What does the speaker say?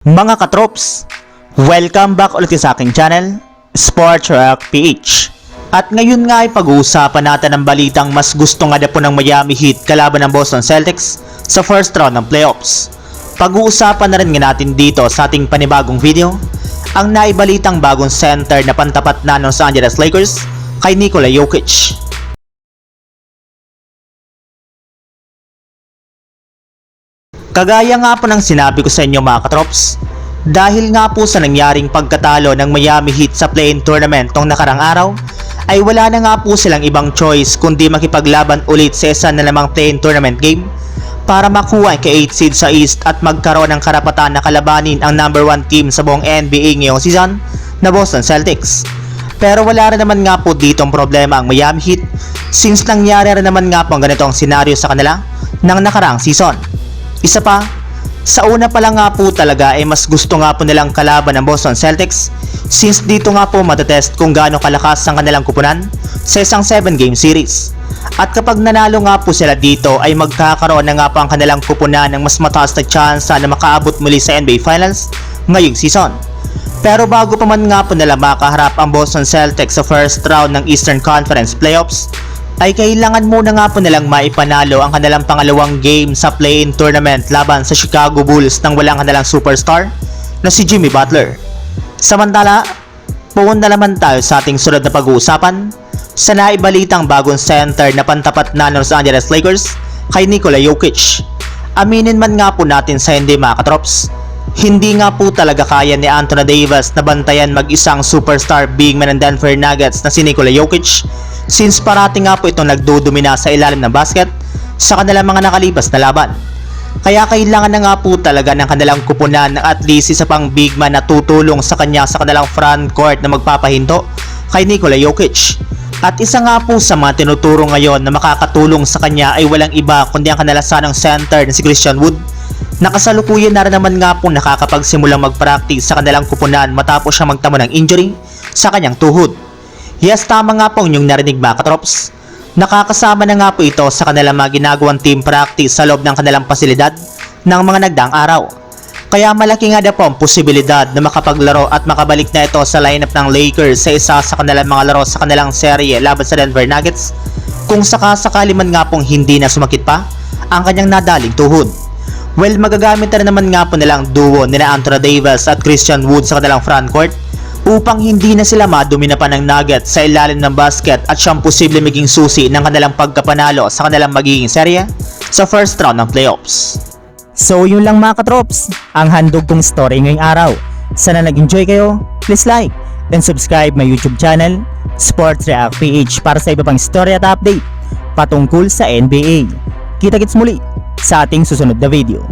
Mga katrops, welcome back ulit sa aking channel, Sports Rock PH. At ngayon nga ay pag-uusapan natin ang balitang mas gusto nga po ng Miami Heat kalaban ng Boston Celtics sa first round ng playoffs. Pag-uusapan na rin nga natin dito sa ating panibagong video, ang naibalitang bagong center na pantapat na ng Los Angeles Lakers kay Nikola Jokic. Kagaya nga po ng sinabi ko sa inyo mga katrops, dahil nga po sa nangyaring pagkatalo ng Miami Heat sa play-in tournament tong nakarang araw, ay wala na nga po silang ibang choice kundi makipaglaban ulit sa isa na lamang play-in tournament game para makuha ang ka-8 seed sa East at magkaroon ng karapatan na kalabanin ang number 1 team sa buong NBA ngayong season na Boston Celtics. Pero wala rin naman nga po dito ang problema ang Miami Heat since nangyari rin naman nga po ang ganitong senaryo sa kanila ng nakaraang season. Isa pa, sa una pa lang nga po talaga ay mas gusto nga po nilang kalaban ng Boston Celtics since dito nga po matetest kung gaano kalakas ang kanilang kupunan sa isang 7 game series. At kapag nanalo nga po sila dito ay magkakaroon na nga po ang kanilang kupunan ng mas mataas na tsansa na makaabot muli sa NBA Finals ngayong season. Pero bago pa man nga po nila makaharap ang Boston Celtics sa first round ng Eastern Conference Playoffs, ay kailangan muna nga po nilang maipanalo ang kanilang pangalawang game sa play-in tournament laban sa Chicago Bulls nang walang kanilang superstar na si Jimmy Butler. Samantala, pumunta naman tayo sa ating sunod na pag-uusapan sa naibalitang bagong center na pantapat na ng Los Angeles Lakers kay Nikola Jokic. Aminin man nga po natin sa hindi mga katrops, hindi nga po talaga kaya ni Anthony Davis na bantayan mag-isang superstar big man ng Denver Nuggets na si Nikola Jokic since parati nga po itong nagdudumina sa ilalim ng basket sa kanilang mga nakalipas na laban. Kaya kailangan na nga po talaga ng kanilang kupunan ng at least isa pang big man na tutulong sa kanya sa kanilang front court na magpapahinto kay Nikola Jokic. At isa nga po sa mga tinuturo ngayon na makakatulong sa kanya ay walang iba kundi ang kanalasanang center na si Christian Wood Nakasalukuyan na rin naman nga po nakakapagsimulang mag-practice sa kanilang kupunan matapos siya magtamo ng injury sa kanyang tuhod. Yes, tama nga po inyong narinig mga katrops. Nakakasama na nga po ito sa kanilang mga ginagawang team practice sa loob ng kanilang pasilidad ng mga nagdaang araw. Kaya malaki nga na po ang posibilidad na makapaglaro at makabalik na ito sa lineup ng Lakers sa isa sa kanilang mga laro sa kanilang serye laban sa Denver Nuggets kung sakasakali man nga pong hindi na sumakit pa ang kanyang nadaling tuhod. Well, magagamit na naman nga po nilang duo nila Anthony Davis at Christian Wood sa kanilang frontcourt upang hindi na sila madumi na pa ng Nuggets sa ilalim ng basket at siyang posible maging susi ng kanilang pagkapanalo sa kanilang magiging serye sa first round ng playoffs. So yun lang mga katrops, ang handog kong story ngayong araw. Sana nag-enjoy kayo, please like and subscribe my YouTube channel, Sports React PH para sa iba pang story at update patungkol sa NBA. Kita-kits muli sa ating susunod na video.